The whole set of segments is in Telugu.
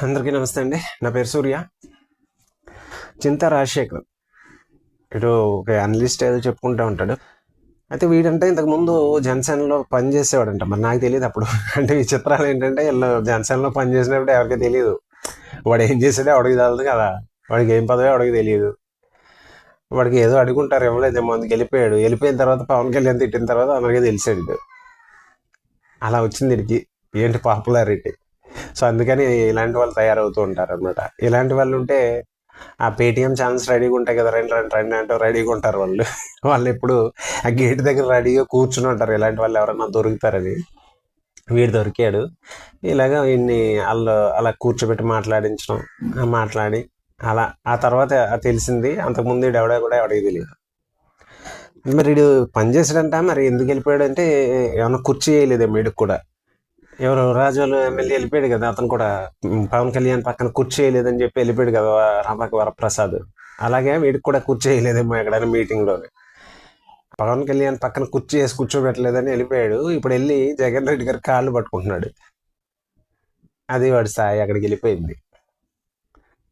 అందరికీ నమస్తే అండి. నా పేరు సూర్య. చింత రాజశేఖర్. ఇటు ఒక అనలిస్ట్ ఏదో చెప్పుకుంటూ ఉంటాడు. అయితే వీడంటే ఇంతకుముందు జనసేనలో పని చేసేవాడంట. మరి నాకు తెలియదు అప్పుడు. అంటే ఈ చిత్రాలు ఏంటంటే వీళ్ళు జనసేనలో పని చేసినప్పుడు ఎవరికి తెలియదు. వాడు ఏం చేసాడో ఎవడికి తగలదు కదా. వాడికి ఏం పదవో ఎవడికి తెలియదు. వాడికి ఏదో అడుగుంటారు ఇవ్వలేదు ముందుకు వెళ్ళిపోయాడు. వెళ్ళిపోయిన తర్వాత పవన్ కళ్యాణ్ తిట్టిన తర్వాత అందరికీ తెలిసాడు అలా వచ్చింది వీడికి ఏంటి పాపులారిటీ సో అందుకని ఇలాంటి వాళ్ళు తయారవుతూ ఉంటారు అనమాట ఇలాంటి వాళ్ళు ఉంటే ఆ పేటిఎం ఛానల్స్ రెడీగా ఉంటాయి కదా రెండు రెండు రెండు అంటే రెడీగా ఉంటారు వాళ్ళు. వాళ్ళు ఎప్పుడు ఆ గేట్ దగ్గర రెడీగా కూర్చుని ఉంటారు. ఇలాంటి వాళ్ళు ఎవరైనా దొరుకుతారని. వీడు దొరికాడు. ఇలాగ వీడిని వాళ్ళు అలా కూర్చోబెట్టి మాట్లాడించడం మాట్లాడి అలా ఆ తర్వాత తెలిసింది అంతకుముందు వీడు ఎవడో కూడా ఎవడికి తెలియదు. మరి వీడు పనిచేసాడంట మరి ఎందుకు వెళ్ళిపోయాడు అంటే కుర్చీ వేయలేదు వీడికి కూడా. ఎవరు రాజోలు ఎమ్మెల్యే వెళ్ళిపోయాడు కదా అతను కూడా పవన్ కళ్యాణ్ పక్కన కుర్చీ చెప్పి వెళ్ళిపోయాడు కదా రామక వరప్రసాద్. అలాగే వీడికి కూడా కుర్చీ ఎక్కడైనా మీటింగ్లో పవన్ కళ్యాణ్ పక్కన కుర్చీ వేసి కూర్చోబెట్టలేదని వెళ్ళిపోయాడు. ఇప్పుడు వెళ్ళి జగన్ రెడ్డి గారు కాళ్ళు పట్టుకుంటున్నాడు. అది వాడి స్థాయి అక్కడికి వెళ్ళిపోయింది.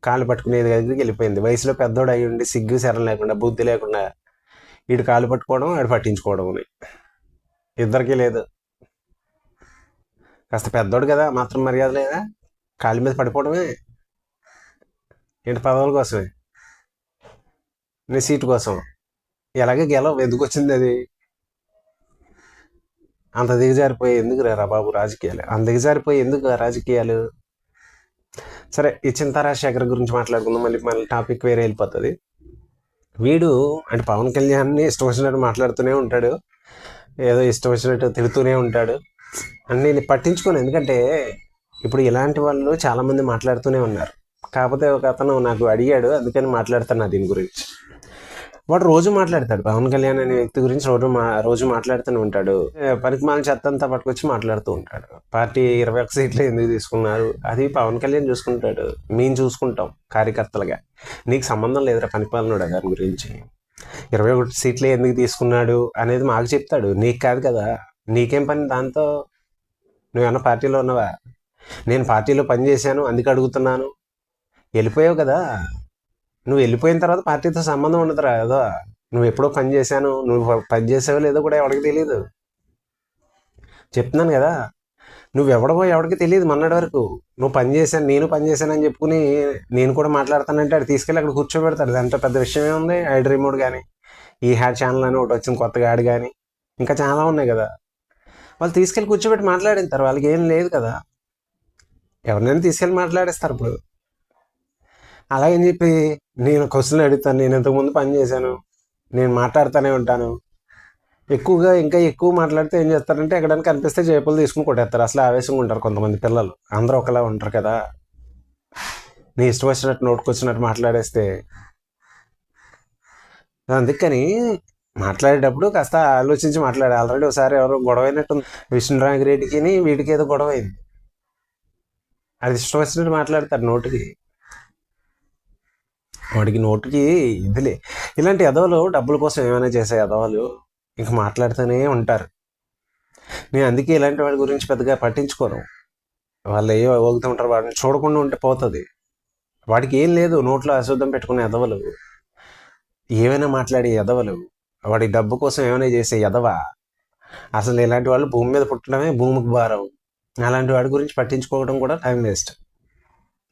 కాళ్ళు పట్టుకునేది దగ్గరికి వెళ్ళిపోయింది. వయసులో పెద్దోడు అయ్యి ఉండి సిగ్గు శరం లేకుండా బుద్ధి లేకుండా వీడు కాళ్ళు పట్టుకోవడం వాడు పట్టించుకోవడం ఇద్దరికీ లేదు. కాస్త పెద్దోడు కదా మాత్రం మర్యాద లేదా? కాళ్ళ మీద పడిపోవడమే. ఏంటి పదవుల కోసమే? నీ సీటు కోసం. ఎలాగే గెలవ? ఎందుకు వచ్చింది అది? అంత దిగజారిపోయి ఎందుకు రా బాబు రాజకీయాలు? అంత దిగజారిపోయి ఎందుకు రాజకీయాలు? సరే ఈ చింతారాజశేఖర్ గురించి మాట్లాడుకుందాం. మళ్ళీ మళ్ళీ టాపిక్ వేరే వెళ్ళిపోతుంది. వీడు అంటే పవన్ కళ్యాణ్ని ఇష్టం వచ్చినట్టు మాట్లాడుతూనే ఉంటాడు. ఏదో ఇష్టం వచ్చినట్టు తిడుతూనే ఉంటాడు. అండ్ నేను పట్టించుకోను. ఎందుకంటే ఇప్పుడు ఇలాంటి వాళ్ళు చాలామంది మాట్లాడుతూనే ఉన్నారు. కాకపోతే ఒక అతను నాకు అడిగాడు అందుకని మాట్లాడుతున్నా దీని గురించి. వాడు రోజు మాట్లాడతాడు. పవన్ కళ్యాణ్ అనే వ్యక్తి గురించి రోజు మా రోజు మాట్లాడుతూనే ఉంటాడు. పనికిమాల చెత్త అంతా పట్టుకొచ్చి మాట్లాడుతూ ఉంటాడు. పార్టీ ఇరవై ఒక్క సీట్లు ఎందుకు తీసుకున్నారు? అది పవన్ కళ్యాణ్ చూసుకుంటాడు. మేము చూసుకుంటాం కార్యకర్తలుగా. నీకు సంబంధం లేదురా పనిపాలనుడు దాని గురించి? ఇరవై ఒకటి సీట్లే ఎందుకు తీసుకున్నాడు అనేది మాకు చెప్తాడు. నీకు కాదు కదా. నీకేం పని దాంతో? నువ్వేమన్నా పార్టీలో ఉన్నావా? నేను పార్టీలో పని చేశాను అందుకు అడుగుతున్నాను. వెళ్ళిపోయావు కదా. నువ్వు వెళ్ళిపోయిన తర్వాత పార్టీతో సంబంధం ఉండదురా ఏదో. నువ్వు ఎప్పుడో పని చేశాను నువ్వు పని చేసావో లేదో కూడా ఎవరికి తెలియదు చెప్తున్నాను కదా. నువ్వు ఎవడవో ఎవరికి తెలియదు మొన్నటి వరకు. నువ్వు పని చేశాను నేను పని చేశాను అని చెప్పుకుని నేను కూడా మాట్లాడతానంటే అది తీసుకెళ్ళి అక్కడ కూర్చోబెడతాడు. దాంట్లో పెద్ద విషయమే ఉంది ఐడ్ రిమోట్ కానీ ఈ హ్యాడ్ ఛానల్ అని ఒకటి వచ్చింది కొత్తగా యాడ్ కానీ ఇంకా చాలా ఉన్నాయి కదా. వాళ్ళు తీసుకెళ్ళి కూర్చోబెట్టి మాట్లాడింటారు వాళ్ళకి ఏం లేదు కదా. ఎవరినైనా తీసుకెళ్ళి మాట్లాడేస్తారు ఇప్పుడు. అలాగని చెప్పి నేను క్వశ్చన్లు అడుగుతాను నేను ఇంతకుముందు పని చేశాను నేను మాట్లాడుతూనే ఉంటాను. ఎక్కువగా ఇంకా ఎక్కువ మాట్లాడితే ఏం చేస్తారంటే ఎక్కడానికి కనిపిస్తే చేపలు తీసుకుని కొట్టేస్తారు. అసలు ఆవేశంగా ఉంటారు కొంతమంది పిల్లలు. అందరూ ఒకలా ఉంటారు కదా. నీ ఇష్టం వచ్చినట్టు నోటుకొచ్చినట్టు మాట్లాడేస్తే. అందుకని మాట్లాడేటప్పుడు కాస్త ఆలోచించి మాట్లాడాలి. ఆల్రెడీ ఒకసారి ఎవరో గొడవ అయినట్టు విష్ణురాగిరెడ్డికి వీటికి ఏదో గొడవ అయింది అది ఇష్టం వచ్చినట్టు మాట్లాడతారు నోటికి. వాడికి నోటికి ఇదిలే. ఇలాంటి ఎదవలు డబ్బుల కోసం ఏమైనా చేసే ఎదవలు ఇంక మాట్లాడుతూనే ఉంటారు. నేను అందుకే ఇలాంటి వాడి గురించి పెద్దగా పట్టించుకోను. వాళ్ళు ఏ ఊగుతూ ఉంటారు వాడిని చూడకుండా ఉంటే పోతుంది. వాడికి ఏం లేదు నోట్లో అశుద్ధం పెట్టుకునే ఎదవలు ఏమైనా మాట్లాడే ఎదవలు వాడి డబ్బు కోసం ఏమైనా చేసే ఎదవా అసలు ఇలాంటి వాళ్ళు భూమి మీద పుట్టడమే భూమికి భారం. అలాంటి వాడి గురించి పట్టించుకోవడం కూడా టైం వేస్ట్.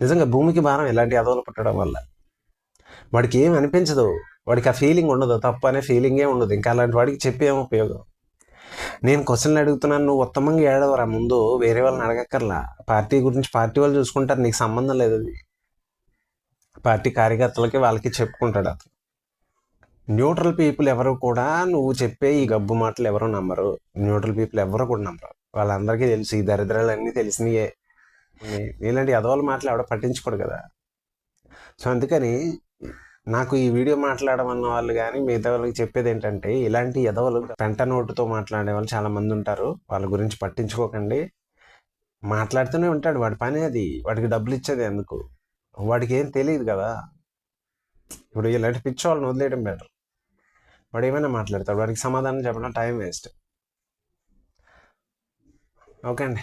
నిజంగా భూమికి భారం ఇలాంటి ఎదవలు పుట్టడం వల్ల. వాడికి ఏం అనిపించదు. వాడికి ఆ ఫీలింగ్ ఉండదు. తప్పు అనే ఫీలింగే ఉండదు. ఇంకా అలాంటి వాడికి చెప్పేం ఉపయోగం? నేను క్వశ్చన్లు అడుగుతున్నాను. నువ్వు ఉత్తమంగా ఏడవరా ముందు? వేరే వాళ్ళని అడగక్కర్లా. పార్టీ గురించి పార్టీ వాళ్ళు చూసుకుంటారు. నీకు సంబంధం లేదు అది. పార్టీ కార్యకర్తలకి వాళ్ళకి చెప్పుకుంటాడు అతను. న్యూట్రల్ పీపుల్ ఎవరు కూడా నువ్వు చెప్పే ఈ గబ్బు మాటలు ఎవరు నమ్మరు. న్యూట్రల్ పీపుల్ ఎవరు కూడా నమ్మరు. వాళ్ళందరికీ తెలుసు ఈ దరిద్రాలు అన్నీ తెలిసినయే ఇలాంటి ఎదవాళ్ళ మాటలు ఎవడ పట్టించుకోడు కదా. సో అందుకని నాకు ఈ వీడియో మాట్లాడమన్న వాళ్ళు కానీ మిగతా వాళ్ళకి చెప్పేది ఏంటంటే ఇలాంటి ఎదవలు పెంట నోటుతో మాట్లాడే వాళ్ళు చాలా మంది ఉంటారు. వాళ్ళ గురించి పట్టించుకోకండి. మాట్లాడుతూనే ఉంటాడు. వాడి పని అది. వాడికి డబ్బులు ఇచ్చేది ఎందుకు? వాడికి ఏం తెలియదు కదా. ఇప్పుడు ఇలాంటి పిచ్చి వాళ్ళని వదిలేయడం బెటర్ వాడు ఏమైనా మాట్లాడతాడు వాడికి సమాధానం చెప్పడం టైం వేస్ట్. ఓకే అండి.